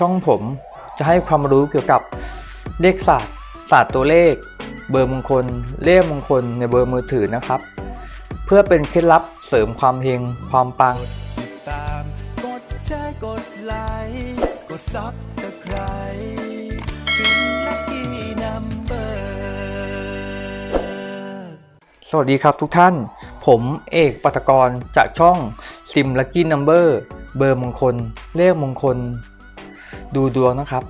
ช่องผมจะให้ความรู้เกี่ยวกับเลขศาสตร์ศาสตร์ตัวเลข เบอร์มงคล เลขมงคลในเบอร์มือถือนะครับ เพื่อเป็นเคล็ดลับเสริมความเฮงความปังติดตามกดแชร์กดไลค์กด Subscribe ถึงลัคกี้นัมเบอร์สวัสดีครับทุกท่าน ผมเอกปัตกรจากช่อง Sim Lucky Number เบอร์มงคล เลขมงคล ดูดวงนะครับ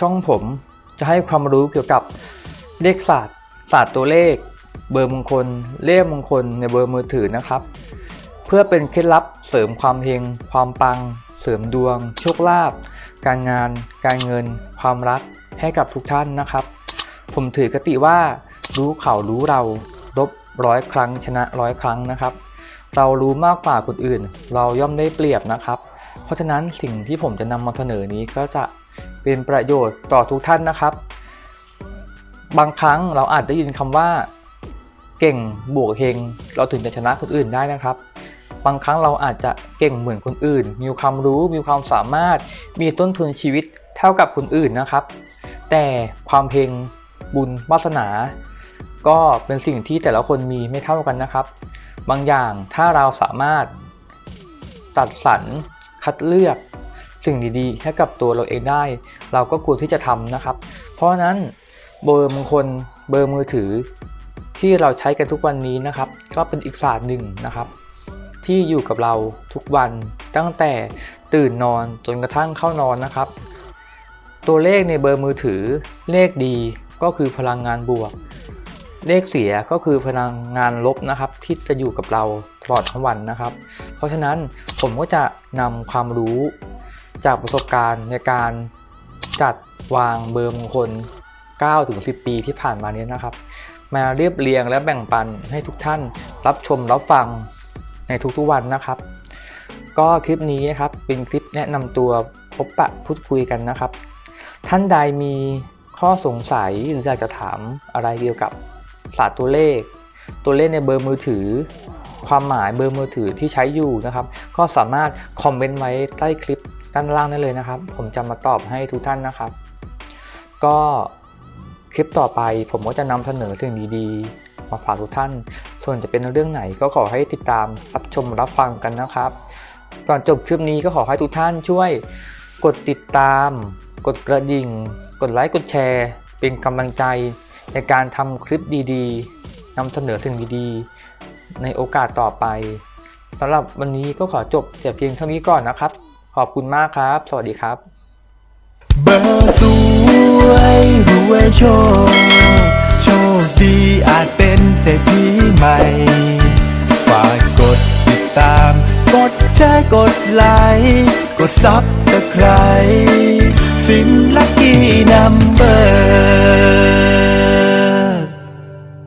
ช่องผมจะให้ความรู้เกี่ยวกับเลขศาสตร์ศาสตร์ตัวเลข เบอร์มงคล เลขมงคลในเบอร์มือถือนะครับ เพื่อเป็นเคล็ดลับเสริมความเฮงความปัง เสริมดวง โชคลาภการงาน การเงิน ความรักให้กับทุกท่านนะครับ ผมถือกติว่ารู้เขารู้เราลบร้อยครั้งชนะร้อยครั้งนะครับ เรารู้มากกว่าคนอื่น เราย่อมได้เปรียบนะครับ เพราะฉะนั้นสิ่งที่ผมจะนำมาเสนอนี้ก็จะเป็นประโยชน์ต่อทุกท่านนะครับ บางครั้งเราอาจได้ยินคำว่า เก่งบวกเฮงเราถึงจะชนะคนอื่นได้นะครับ บางครั้งเราอาจจะเก่งเหมือนคนอื่น มีความรู้มีความสามารถ มีต้นทุนชีวิตเท่ากับคนอื่นนะครับ แต่ความเฮงบุญวาสนา ก็เป็นสิ่งที่แต่ละคนมีไม่เท่ากันนะครับ บางอย่างถ้าเราสามารถตัดสรร คัดเลือกสิ่งดีๆให้กับตัวเราเองได้ เราก็ควรที่จะทำนะครับ เพราะฉะนั้นเบอร์มงคลเบอร์มือถือ ที่เราใช้กันทุกวันนี้นะครับ ก็เป็นอีกศาสตร์หนึ่งนะครับ ที่อยู่กับเราทุกวันตั้งแต่ตื่นนอนจนกระทั่งเข้านอนนะครับ ตัวเลขในเบอร์มือถือ เลขดีก็คือพลังงานบวก เลขเสียก็คือพลังงานลบนะครับ ที่จะอยู่กับเราตลอดทั้งวันนะครับ เพราะฉะนั้นผมก็จะนำความรู้จากประสบการณ์ในการจัดวางเบอร์มงคล 9-10 ปีที่ผ่านมานี้นะครับ มาเรียบเรียงและแบ่งปันให้ทุกท่านรับชมรับฟังในทุกๆวันนะครับ ก็คลิปนี้นะครับเป็นคลิปแนะนำตัวพบปะพูดคุยกันนะครับ ท่านใดมีข้อสงสัยหรืออยากจะถามอะไรเกี่ยวกับศาสตร์ตัวเลข ตัวเลขในเบอร์มือถือ ความหมายเบอร์มือถือที่ใช้อยู่นะครับ ก็สามารถคอมเมนต์ไว้ใต้คลิปด้านล่างได้เลยนะครับ ผมจะมาตอบให้ทุกท่านนะครับ ก็คลิปต่อไปผมก็จะนำเสนอสิ่งดีๆ มาฝากทุกท่าน ส่วนจะเป็นเรื่องไหนก็ขอให้ติดตามรับชมรับฟังกันนะครับ ก่อนจบคลิปนี้ก็ขอให้ทุกท่านช่วยกดติดตาม กดกระดิ่ง กดไลค์ กดแชร์ เป็นกำลังใจในการทำคลิปดีๆนำเสนอสิ่งดีๆ ในโอกาสต่อไปสำหรับวันนี้ก็ขอจบแต่เพียงเท่านี้ก่อนนะครับ ขอบคุณมากครับ สวัสดีครับ เบอร์สวยรวยโชค โชคดีอาจเป็นเศรษฐีใหม่ ฝากกดติดตาม กดแชร์กดไลค์ กด Subscribe